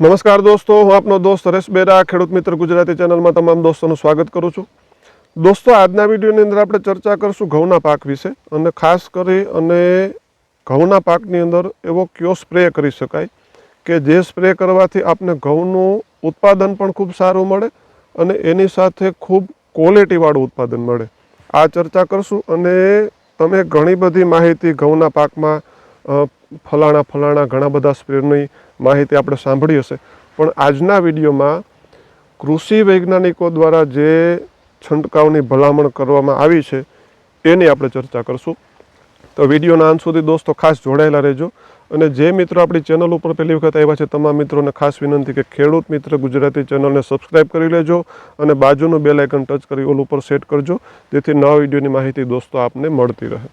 નમસ્કાર દોસ્તો, હું આપનો દોસ્ત હરેશ બેરા, ખેડૂત મિત્ર ગુજરાતી ચેનલમાં તમામ દોસ્તોનું સ્વાગત કરું છું. દોસ્તો, આજના વિડીયોની અંદર આપણે ચર્ચા કરશું ઘઉંના પાક વિશે અને ખાસ કરી અને ઘઉંના પાકની અંદર એવો કયો સ્પ્રે કરી શકાય કે જે સ્પ્રે કરવાથી આપને ઘઉંનું ઉત્પાદન પણ ખૂબ સારું મળે અને એની સાથે ખૂબ ક્વોલિટીવાળું ઉત્પાદન મળે. આ ચર્ચા કરશું અને તમે ઘણી બધી માહિતી ઘઉંના પાકમાં ફલાણા ફલાણા ઘણા બધા સ્પ્રેની માહિતી આપણે સાંભળી હશે. પણ આજના વિડીયોમાં કૃષિ વૈજ્ઞાનિકો દ્વારા જે છંટકાવની ભલામણ કરવામાં આવી છે, એની આપણે ચર્ચા કરશું. તો વિડીયોના અંત સુધી દોસ્તો ખાસ જોડાયેલા રહેજો. અને જે મિત્રો આપણી ચેનલ ઉપર પહેલી વખત આવ્યા છે, તમામ મિત્રોને ખાસ વિનંતી કે ખેડૂત મિત્ર ગુજરાતી ચેનલને સબસ્ક્રાઇબ કરી લેજો અને બાજુનું બેલ આઇકન ટચ કરી ઓલ ઉપર સેટ કરજો, જેથી નવા વિડીયોની માહિતી દોસ્તો આપને મળતી રહે.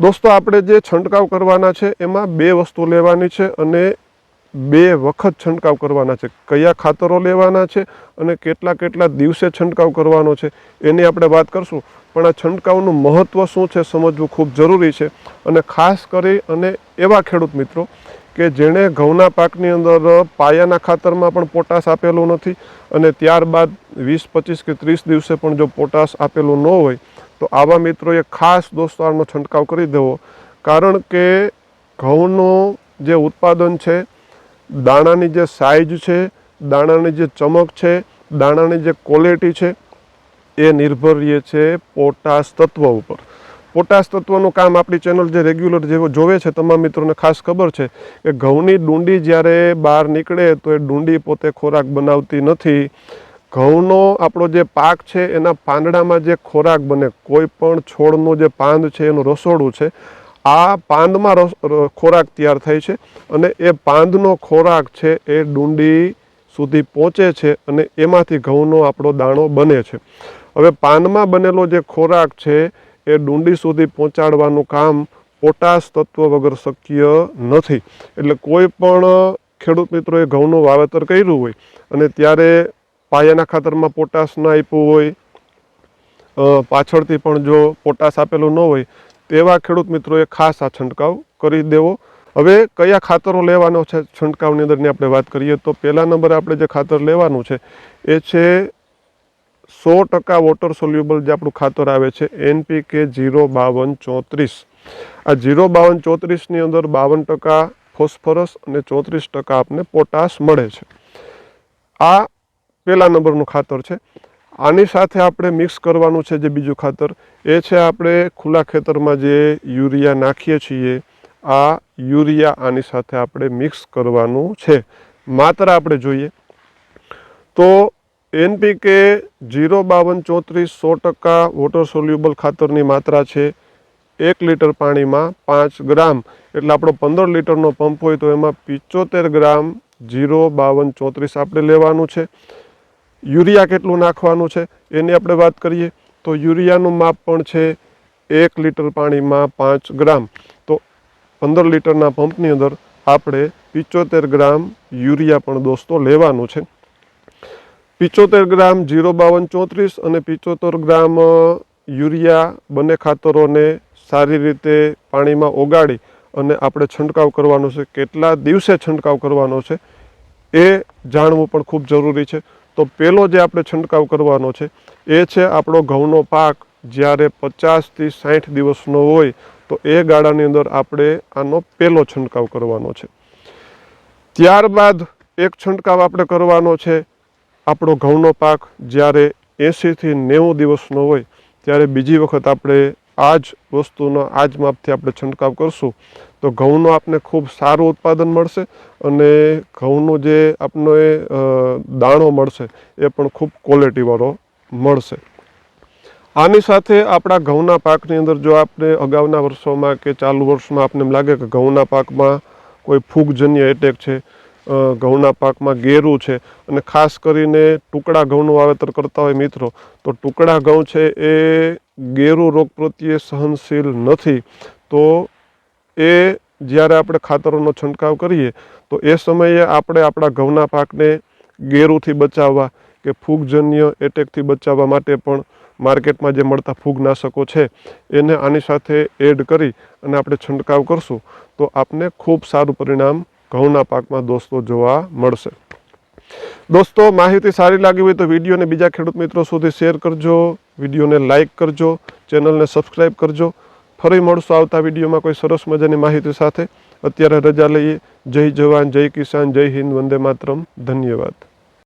દોસ્તો, આપણે જે છંટકાવ કરવાના છે, એમાં બે વસ્તુ લેવાની છે અને બે વખત છંટકાવ કરવાના છે. કયા ખાતરો લેવાના છે અને કેટલા કેટલા દિવસે છંટકાવ કરવાનો છે, એની આપણે વાત કરશું. પણ આ છંટકાવનું મહત્ત્વ શું છે સમજવું ખૂબ જરૂરી છે. અને ખાસ કરી અને એવા ખેડૂત મિત્રો કે જેણે ઘઉંના પાકની અંદર પાયાના ખાતરમાં પણ પોટાશ આપેલું નથી અને ત્યારબાદ વીસ, પચીસ કે ત્રીસ દિવસે પણ જો પોટાશ આપેલું ન હોય તો આવા મિત્રોએ ખાસ દોસ્તો છંટકાવ કરી દેવો. કારણ કે ઘઉંનું જે ઉત્પાદન છે, દાણાની જે સાઇઝ છે, દાણાની જે ચમક છે, દાણાની જે ક્વોલિટી છે, એ નિર્ભર રહે છે પોટાશ તત્વ ઉપર. પોટાશ તત્વનું કામ આપણી ચેનલ જે રેગ્યુલર જેવો જોવે છે તમામ મિત્રોને ખાસ ખબર છે કે ઘઉંની ડુંડી જ્યારે બહાર નીકળે તો એ ડુંડી પોતે ખોરાક બનાવતી નથી. ઘઉંનો આપણો જે પાક છે, એના પાંદડામાં જે ખોરાક બને, કોઈ પણ છોડનું જે પાંદ છે, એનું રસોડું છે, આ પાંદમાં ખોરાક તૈયાર થાય છે અને એ પાંદનો ખોરાક છે, એ ડુંડી સુધી પહોંચે છે અને એમાંથી ઘઉંનો આપણો દાણો બને છે. હવે પાનમાં બનેલો જે ખોરાક છે, એ ડુંડી સુધી પહોંચાડવાનું કામ પોટાશ તત્વ વગર શક્ય નથી. એટલે કોઈ પણ ખેડૂત મિત્રોએ ઘઉંનું વાવેતર કર્યું હોય અને ત્યારે પાયાના ખાતરમાં પોટાશ ન આપ્યું હોય પાછળથી પણ જો પોટાશ આપેલું ન હોય, તેવા ખેડૂત મિત્રોએ ખાસ આ છંટકાવ કરી દેવો. હવે કયા ખાતરો લેવાનો છે છંટકાવની અંદરની આપણે વાત કરીએ તો પહેલા નંબરે આપણે જે ખાતર લેવાનું છે, એ છે સો ટકા વોટર સોલ્યુબલ જે આપણું ખાતર આવે છે, એનપીકે જીરો બાવન ચોત્રીસ. આ જીરો બાવન ચોત્રીસની અંદર બાવન ટકા ફોસ્ફરસ અને ચોત્રીસ ટકા આપને પોટાશ મળે છે. આ પહેલા નંબરનું ખાતર છે. આની સાથે આપણે મિક્સ કરવાનું છે જે બીજું ખાતર, એ છે આપણે ખુલ્લા ખેતરમાં જે યુરિયા નાખીએ છીએ, આ યુરિયા આની સાથે આપણે મિક્સ કરવાનું છે. માત્ર આપણે જોઈએ તો એનપીકે જીરો બાવન ચોત્રીસ સો ટકા વોટર સોલ્યુબલ ખાતરની માત્રા છે. એક લીટર પાણીમાં પાંચ ગ્રામ. એટલે આપણો પંદર લીટરનો પંપ હોય તો એમાં પિચોતેર ગ્રામ જીરો બાવન ચોત્રીસ આપણે લેવાનું છે. યુરિયા કેટલું નાખવાનું છે એની આપણે વાત કરીએ, તો યુરિયાનું માપ પણ છે એક લીટર પાણીમાં પાંચ ગ્રામ. તો પંદર લીટરના પંપની અંદર આપણે પિચોતેર ગ્રામ યુરિયા પણ દોસ્તો લેવાનું છે. પિચોતેર ગ્રામ જીરો બાવન ચોત્રીસ અને પિચોતેર ગ્રામ યુરિયા બંને ખાતરોને સારી રીતે પાણીમાં ઓગાળી અને આપણે છંટકાવ કરવાનો છે. કેટલા દિવસે છંટકાવ કરવાનો છે એ જાણવું પણ ખૂબ જરૂરી છે. તો પહેલો જે આપણે છંટકાવ કરવાનો છે, એ છે આપણો ઘઉંનો પાક. જ્યારે પચાસથી સાઠ દિવસનો હોય, તો એ ગાળાની અંદર આપણે આનો પહેલો છંટકાવ કરવાનો છે. ત્યારબાદ એક છંટકાવ આપણે કરવાનો છે, આપણો ઘઉંનો પાક. જ્યારે એંશીથી નેવું દિવસનો હોય, ત્યારે બીજી વખત આપણે આ જ વસ્તુનો, આ જ માપથી આપણે છંટકાવ કરશું. તો ઘઉંનું આપને ખૂબ સારું ઉત્પાદન મળશે અને ઘઉંનો જે આપનો એ દાણો મળશે એ પણ ખૂબ ક્વોલિટીવાળો મળશે. આની સાથે આપણા ઘઉંના પાકની અંદર જો આપણે અગાઉના વર્ષોમાં કે ચાલુ વર્ષમાં આપને એમ લાગે કે ઘઉંના પાકમાં કોઈ ફૂગજન્ય એટેક છે ઘઉંના પાકમાં ગેરું છે અને ખાસ કરીને ટુકડા ઘઉંનું વાવેતર કરતા હોય મિત્રો, તો ટુકડા ઘઉં છે એ ગેરું રોગ પ્રત્યે સહનશીલ નથી. તો એ જ્યારે આપણે ખાતરોનો છંટકાવ કરીએ, તો એ સમયે આપણે આપણા ઘઉંના પાકને ગેરુથી બચાવવા કે ફૂગજન્ય એટેકથી બચાવવા માટે પણ માર્કેટમાં જે મળતા ફૂગનાશકો છે, એને આની સાથે એડ કરી અને આપણે છંટકાવ કરશું, તો આપને ખૂબ સારું પરિણામ ઘઉંના પાકમાં દોસ્તો જોવા મળશે. દોસ્તો, માહિતી સારી લાગી હોય તો વિડીયોને બીજા ખેડૂત મિત્રો સુધી શેર કરજો, વિડીયોને લાઇક કરજો, ચેનલને સબસ્ક્રાઈબ કરજો ફરી મળશું આવતા વિડીયોમાં કોઈ સરસ મજાની માહિતી સાથે. અત્યારે રજા લઈએ. જય જવાન, જય કિસાન, જય હિન્દ, વંદે માતરમ. ધન્યવાદ.